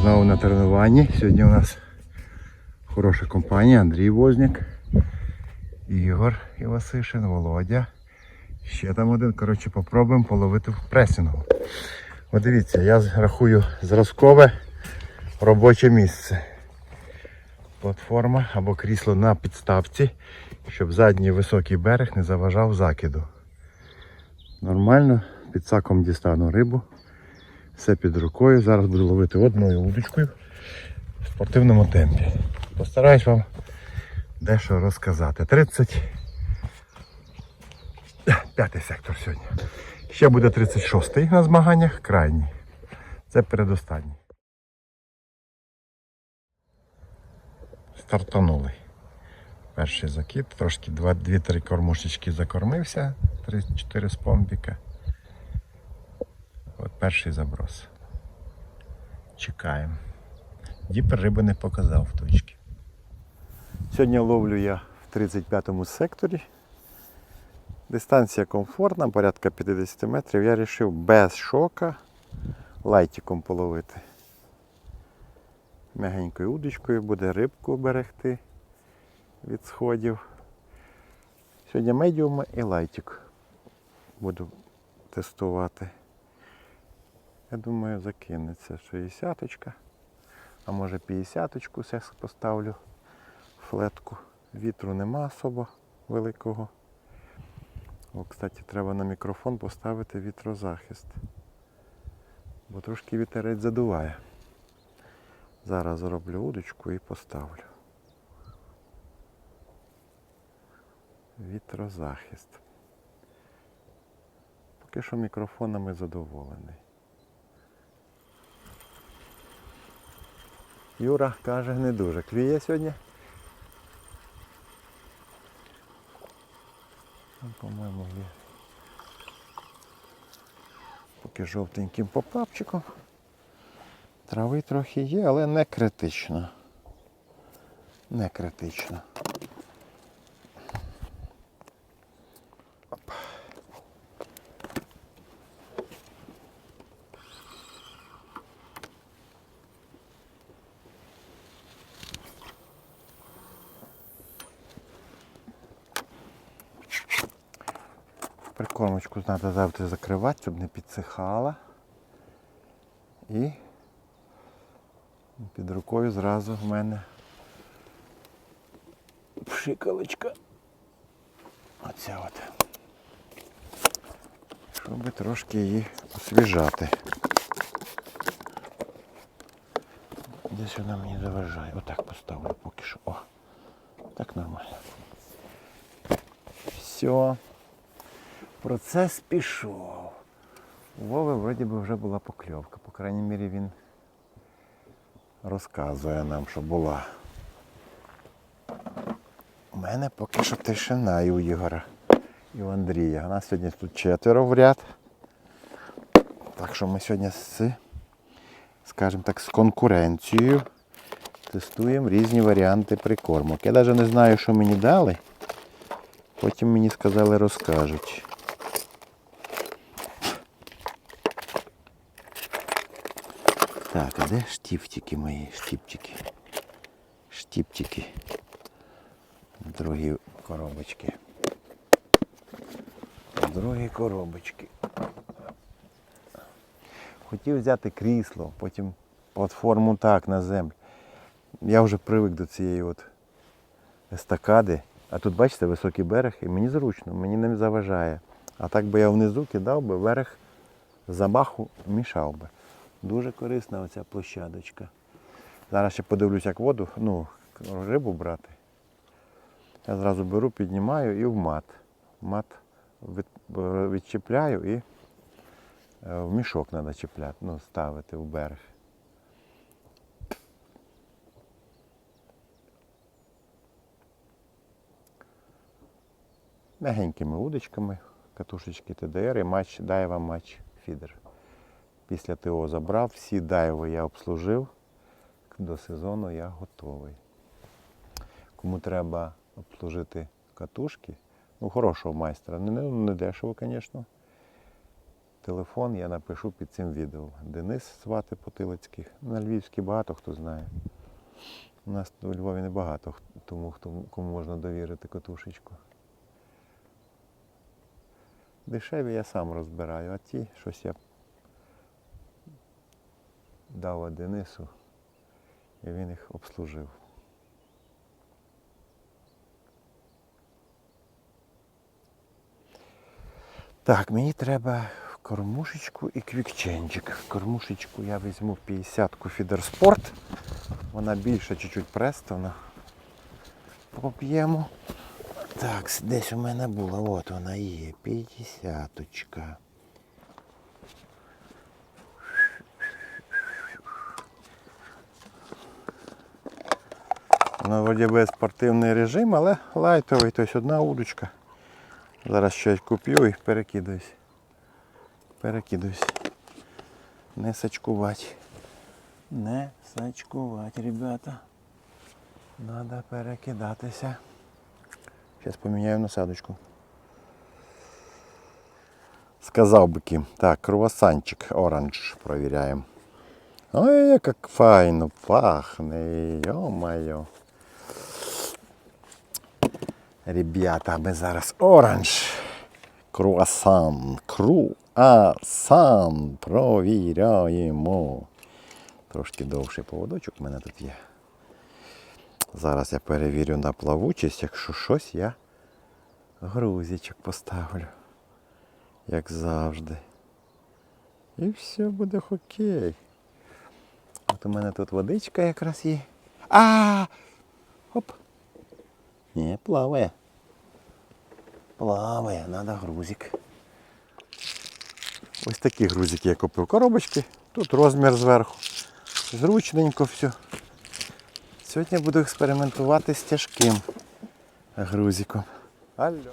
Знову на тренуванні. Сьогодні у нас хороша компанія, Андрій Возняк, Ігор Івасишин, Володя. Ще там один. Коротше, попробуємо половити в пресінгу. От дивіться, я рахую зразкове робоче місце. Платформа або крісло на підставці, щоб задній високий берег не заважав закиду. Нормально, під саком дістану рибу. Все під рукою. Зараз буду ловити одною удочкою в спортивному темпі. Постараюсь вам дещо розказати. 30. П'ятий сектор сьогодні. Ще буде 36-й на змаганнях, крайній. Це передостанній. Стартанули. Перший закид, трошки 2-3 кормушечки закормився, 3-4 з помпіка. От перший заброс. Чекаємо. Діпер риби не показав в точці. Сьогодні ловлю я в 35-му секторі. Дистанція комфортна, порядка 50 метрів. Я вирішив без шока лайтиком половити. Мягенькою удочкою буде рибку берегти від сходів. Сьогодні медіуми і лайтик буду тестувати. Я думаю, закинеться 60-очка, а може 50-очку зараз поставлю флетку. Вітру нема особо великого. О, кстати, треба на мікрофон поставити вітрозахист. Бо трошки вітерець задуває. Зараз зроблю удочку і поставлю. Вітрозахист. Поки що мікрофонами задоволений. Юра каже, не дуже. Клює сьогодні? Ну, По-моєму, є. Поки жовтеньким попапчиком. Трави трохи є, але не критично. Не критично. Прикормочку треба завжди закривати, щоб не підсихала. І під рукою зразу в мене пшикалочка. Оця от. Щоб трошки її освіжати. Десь вона мені заважає. Отак поставлю поки що. О, так нормально. Все. Процес пішов. У Вови вроді би вже була покльовка. По крайній мірі він розказує нам, що була. У мене поки що тишина і у Ігора, і у Андрія. У нас сьогодні тут четверо в ряд. Так що ми сьогодні з, скажімо так, з конкуренцією тестуємо різні варіанти прикормок. Я навіть не знаю, що мені дали. Потім мені сказали, розкажуть. Так, а де штіфтики мої? Штіптики. Штіптики. Другі коробочки. Другі коробочки. Хотів взяти крісло, потім платформу так на землю. Я вже привик до цієї от естакади. А тут, бачите, високий берег і мені зручно, мені не заважає. А так би я внизу кидав би, берег замаху мішав би. Дуже корисна оця площадочка. Зараз ще подивлюсь, як воду, ну, рибу брати. Я зразу беру, піднімаю і в мат. Мат від, відчіпляю і е, в мішок треба чіпляти, ну, ставити в берег. Мягенькими удочками, катушечки ТДР і матч, дайва матч фідер. Після ТО забрав, всі дайви я обслужив. До сезону я готовий. Кому треба обслужити катушки, ну хорошого майстра, не, не дешево, звісно. телефон, я напишу під цим відео. Денис звати Потилицьких. На Львівській багато хто знає. У нас у Львові не багато х- тому, хто, кому можна довірити котушечку. Дешеві я сам розбираю, а ті щось я дав Денису, і він їх обслужив. Так, мені треба кормушечку і квікченчик. Кормушечку я візьму 50-ку Фідерспорт. Вона більша, чуть-чуть престона. Поп'ємо. Так, десь у мене була, от вона є, 50-очка. На воді без спортивний режим, але лайтовий, тобто одна удочка. Зараз щось куп'ю і перекидуюсь. Перекидуюсь. Не сачкувати. Не сачкувати, ребята. Надо перекидатися. Зараз поміняю насадочку. Сказав би ким. Так, круасанчик оранж провіряємо. Ой, як файно пахне. Йо-моє. Ребята, ми зараз оранж. Круасан. Круасан. Провіряємо. Трошки довший поводочок у мене тут є. Зараз я перевірю на плавучість, якщо щось я грузичок поставлю. Як завжди. І все буде окей. От у мене тут водичка якраз є. А! Оп! Ні, плаває. Плаває, треба грузик. Ось такі грузики я купив. Коробочки. Тут розмір зверху. Зручненько все. Сьогодні буду експериментувати з тяжким грузиком. Алло.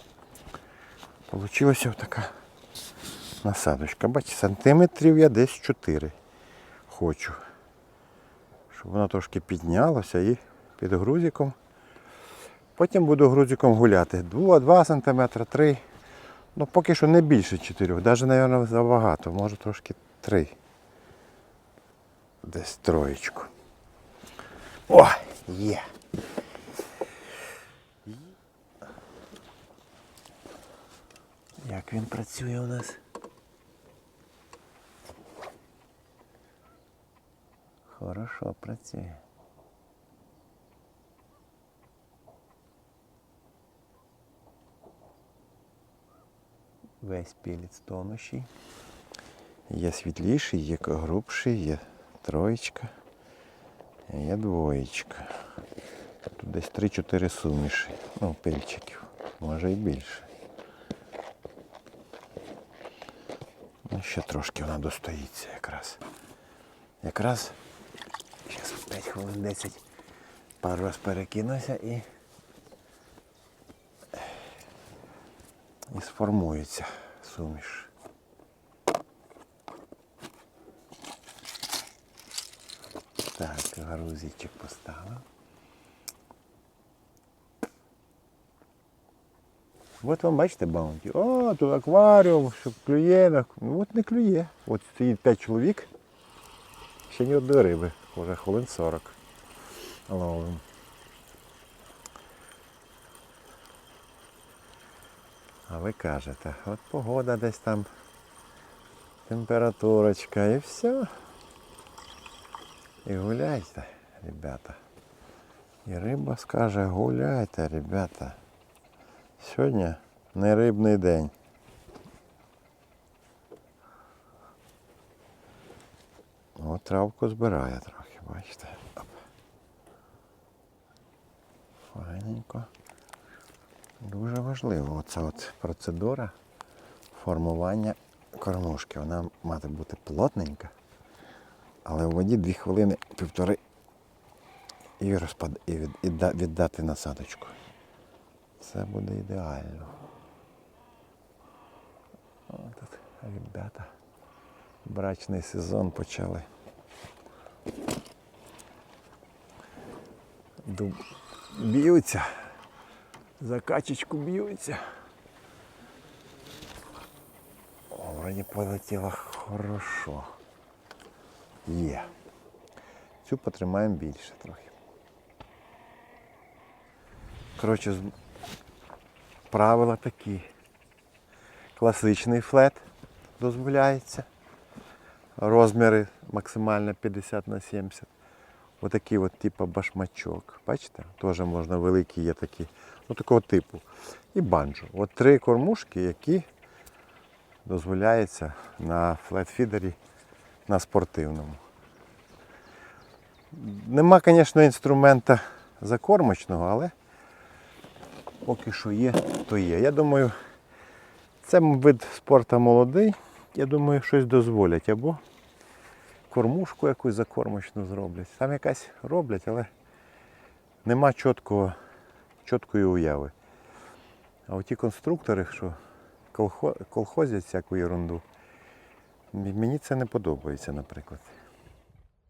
Получилася така насадочка. Бачите, сантиметрів я десь 4 хочу. Щоб воно трошки піднялося і під грузиком. Потім буду грузиком гуляти. 2 см, 3 Ну поки що не більше 4. Навіть, мабуть, забагато. Може трошки 3. Десь троєчку. О, є. Як він працює у нас? Хорошо працює. Весь пілець тонущий. Є світліший, є грубший, є троєчка, є двоєчка. Тут десь 3-4 суміші. Ну, пильчиків. Може і більше. Ну, ще трошки вона достоїться якраз. Якраз зараз 5 хвилин 10 пару раз перекинуся і, сформується суміш. Так, грузичок поставив. От вам бачите баунті. О, тут акваріум, що клює. Ну от не клює. От стоїть 5 чоловік. Ще ні одної риби. Вже хвилин 40. Ловим. А ви кажете, от погода десь там, температурочка і все. І гуляйте, ребята. І риба скаже, гуляйте, ребята. Сьогодні не рибний день. От травку збирає трохи, бачите. Файненько. Дуже важливо оця от процедура формування кормушки. Вона має бути плотненька, але в воді дві хвилини, півтори і, розпад... і від... і да- віддати насадочку. Це буде ідеально. О, тут ребята. Брачний сезон почали. Дуб... Б'ються. За качечку б'ються. О, Вроді полетіло хорошо. Є. Цю потримаємо більше трохи. Коротше, правила такі. Класичний флет дозволяється. Розміри максимально 50 на 70. Отакий от типу башмачок. Бачите? Теж можна великі є такі. Ну такого типу. І банджо. От три кормушки, які дозволяється на флетфідері на спортивному. Нема, звісно, інструмента закормочного, але поки що є, то є. Я думаю, це вид спорту молодий. Я думаю, щось дозволять. Або кормушку якусь закормочну зроблять. Там якась роблять, але нема чіткого, чіткої уяви. А оті конструктори, що колхозять всяку ерунду, мені це не подобається, наприклад.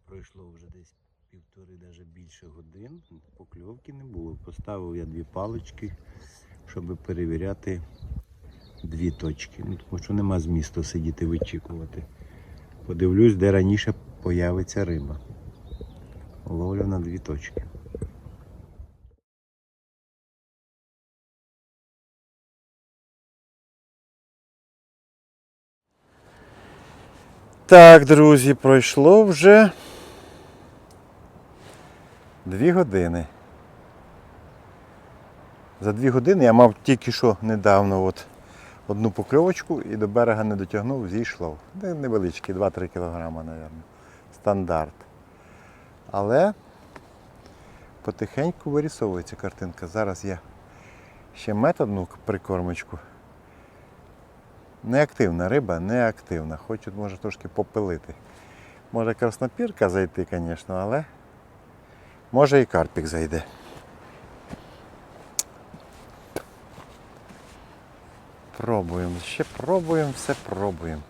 Пройшло вже десь півтори, навіть більше годин. Покльовки не було. Поставив я дві палички, щоб перевіряти дві точки. Ну, тому що нема змісту сидіти вичікувати. Подивлюсь, де раніше появиться риба. Ловлю на дві точки. Так, друзі, пройшло вже дві години. За дві години я мав тільки що недавно от одну покльовочку і до берега не дотягнув, зійшло. Невеличкий, 2-3 кілограма, мабуть. Стандарт. Але потихеньку вирісовується картинка. Зараз я ще методну прикормочку. Неактивна риба, неактивна. Хочуть, може, трошки попилити. Може краснопірка зайти, звісно, але може і карпік зайде. Пробуємо, ще пробуємо, все пробуємо.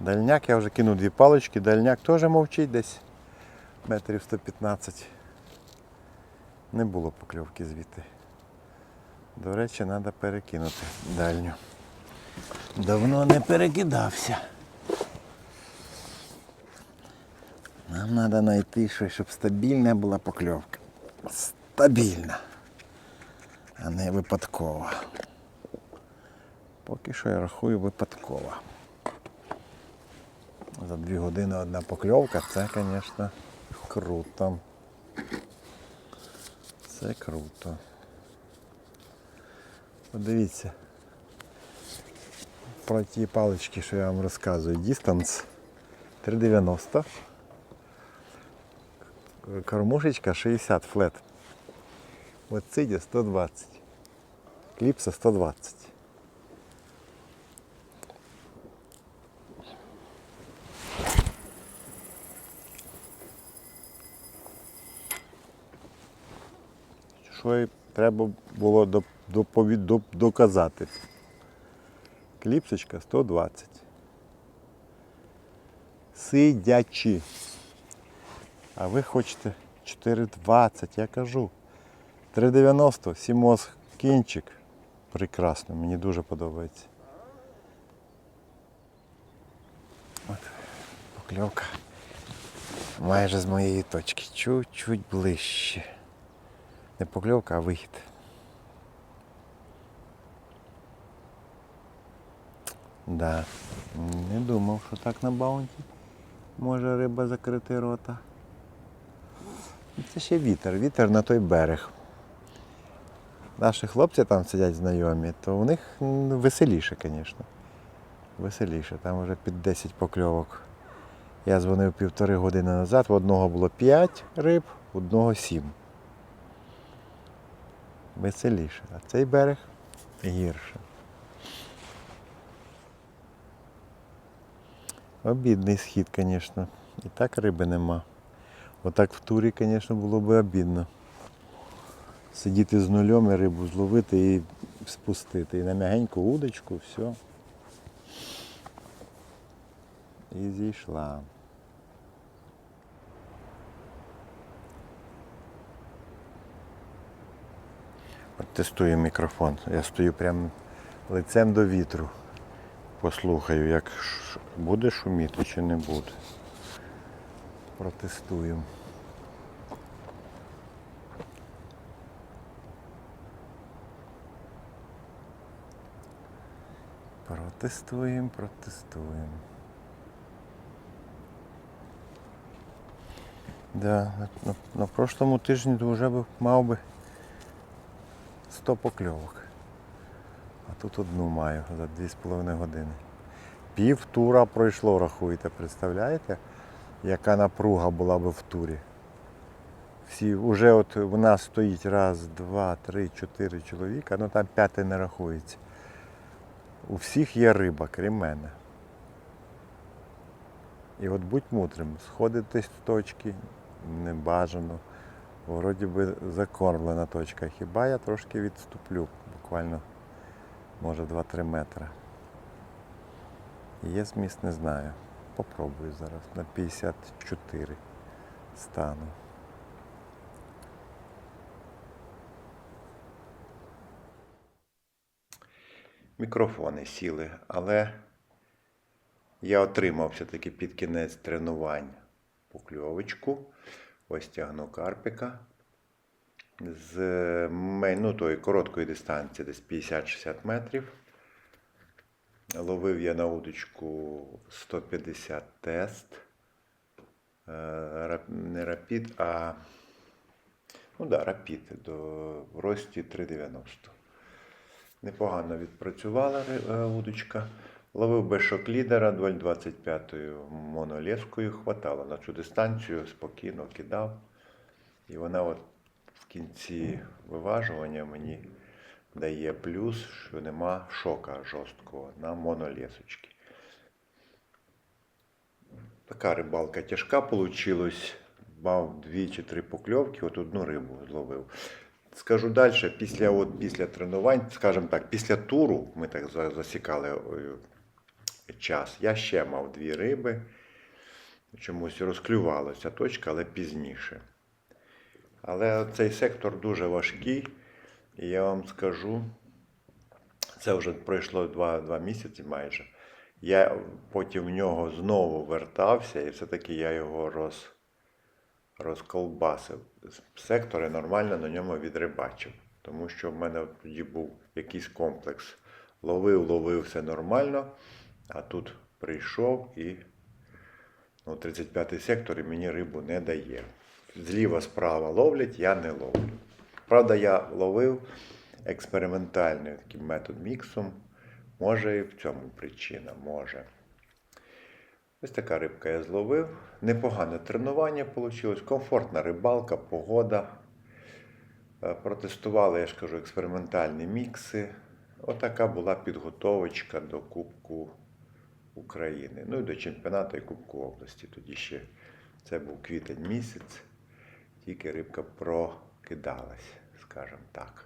Дальняк я вже кинув дві палички, дальняк теж мовчить десь метрів 115. Не було покльовки звідти. До речі, треба перекинути дальню. Давно не перекидався. Нам треба знайти щось, щоб стабільна була покльовка. Стабільна, а не випадкова. Поки що я рахую випадкова. За дві години одна покльовка, це, звісно, круто. Це круто. Подивіться. Про ті палички, що я вам розказую. Distance 390. Кормушечка 60 флет. От циді 120. Кліпса 120. Що й треба було доказати. Кліпсочка 120. Сидячі. А ви хочете 4,20, я кажу. 3,90, сімос кінчик. Прекрасно, мені дуже подобається. От, покльовка. Майже з моєї точки. Чуть-чуть ближче. Не покльовка, а вихід. Да. Не думав, що так на баунті може риба закрити рота. Це ще вітер, вітер на той берег. Наші хлопці там сидять знайомі, то у них веселіше, звісно. Веселіше, там вже під 10 покльовок. Я дзвонив півтори години назад, в одного було 5 риб, в одного 7. Веселіше. А цей берег гірше. Обідний схід, звісно. І так риби нема. Отак в турі, звісно, було б обідно. Сидіти з нульом і рибу зловити і спустити. І на м'ягеньку удочку, все. І зійшла. От тестую мікрофон. Я стою прямо лицем до вітру. Послухаю, як буде шуміти чи не буде. Протестуємо. Протестуємо, протестуємо. Да, на, на, прошлому тижні вже би мав би 100 покльовок. А тут одну маю за 2,5 години. Пів тура пройшло, рахуйте, представляєте, яка напруга була би в турі. Всі, вже от у нас стоїть раз, два, три, чотири чоловіка, ну там п'ятий не рахується. У всіх є риба, крім мене. І от будь мудрим, сходитись в точки не бажано. Вроді би закормлена точка. Хіба я трошки відступлю, буквально може 2-3 метри. Є зміст, не знаю. Попробую зараз. На 54 стану. Мікрофони сіли, але я отримав все-таки під кінець тренувань покльовочку. Ось тягну карпика. З ну, тої короткої дистанції, десь 50-60 метрів. Ловив я на удочку 150 тест. Е, Не рапід, а ну да, рапід до рості 3,90. Непогано відпрацювала е, удочка. Ловив без шоклідера 0,25 монолескою, хватало на цю дистанцію, спокійно кидав. І вона от в кінці виважування мені дає плюс, що нема шока жорсткого на монолесочки. Така рибалка тяжка вийшла. Мав дві чи три покльовки, от одну рибу зловив. Скажу далі, після, от, після тренувань, скажімо так, після туру, ми так засікали е, час, я ще мав дві риби. Чомусь розклювалася точка, але пізніше. Але цей сектор дуже важкий, і я вам скажу, це вже пройшло два, два місяці майже. Я потім в нього знову вертався, і все-таки я його роз, розколбасив. З сектора нормально на ньому відрибачив. Тому що в мене тоді був якийсь комплекс. Ловив, ловив все нормально, а тут прийшов і ну, 35-й сектор мені рибу не дає. Зліва справа ловлять, я не ловлю. Правда, я ловив експериментальний такий метод міксом. Може і в цьому причина, може. Ось така рибка я зловив. Непогане тренування вийшло, комфортна рибалка, погода. Е, Протестували, я ж кажу, експериментальні мікси. Отака була підготовочка до Кубку України. Ну і до чемпіонату і Кубку області. Тоді ще це був квітень місяць, тільки рибка прокидалась, скажімо так.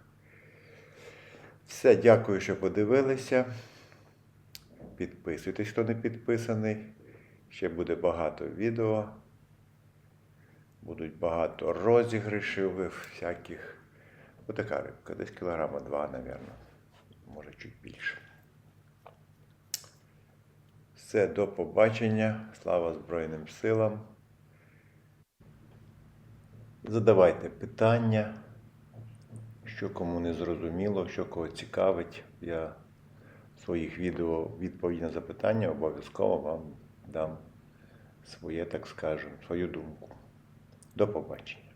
Все, дякую, що подивилися. Підписуйтесь, хто не підписаний. Ще буде багато відео. Будуть багато розіграшів всяких. Отака рибка, десь кілограма два, мабуть. Може чуть більше. Все, до побачення. Слава Збройним силам. Задавайте питання, що кому не зрозуміло, що кого цікавить. Я в своїх відео відповідь на запитання обов'язково вам дам своє, так скажемо, свою думку. До побачення.